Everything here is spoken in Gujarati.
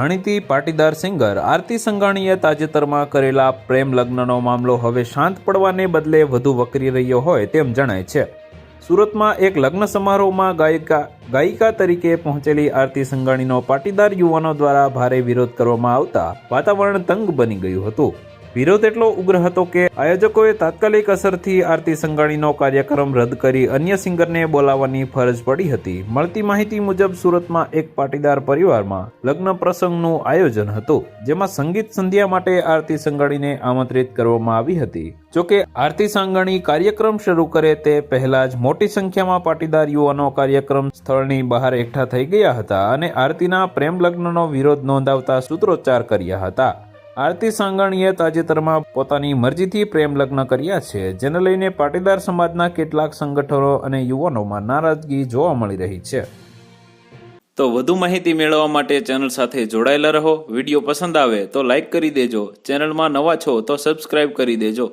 જાણીતી પાટીદાર સિંગર આરતી સંઘાણીએ તાજેતરમાં કરેલા પ્રેમ લગ્નનો મામલો હવે શાંત પડવાને બદલે વધુ વકરી રહ્યો હોય તેમ જણાય છે. સુરતમાં એક લગ્ન સમારોહમાં ગાયિકા ગાયિકા તરીકે પહોંચેલી આરતી સંઘાણીનો પાટીદાર યુવાનો દ્વારા ભારે વિરોધ કરવામાં આવતા વાતાવરણ તંગ બની ગયું હતું. વિરોધ એટલો ઉગ્ર હતો કે આયોજકોએ તાત્કાલિક અસરથી આરતી સંઘાણીનો કાર્યક્રમ રદ કરી અન્ય સિંગરને બોલાવવાની ફરજ પડી હતી. મળતી માહિતી મુજબ સુરતમાં એક પાટીદાર પરિવારમાં લગ્ન પ્રસંગનું આયોજન હતું, જેમાં સંગીત સંધ્યા માટે આરતી સંઘાણીને આમંત્રિત કરવામાં આવી હતી. જોકે આરતી સંઘાણી કાર્યક્રમ શરૂ કરે તે પહેલા જ મોટી સંખ્યામાં પાટીદાર યુવાનો કાર્યક્રમ સ્થળની બહાર એકઠા થઈ ગયા હતા અને આરતીના પ્રેમ લગ્નનો વિરોધ નોંધાવતા સૂત્રોચ્ચાર કર્યા હતા. આરતી સાંગાણીએ તાજેતરમાં પોતાની મરજીથી પ્રેમ લગ્ન કર્યા છે, જેને લઈને પાટીદાર સમાજના કેટલાક સંગઠનો અને યુવાનોમાં નારાજગી જોવા મળી રહી છે. તો વધુ માહિતી મેળવવા માટે ચેનલ સાથે જોડાયેલા રહો. વીડિયો પસંદ આવે તો લાઈક કરી દેજો. ચેનલમાં નવા છો તો સબસ્ક્રાઇબ કરી દેજો.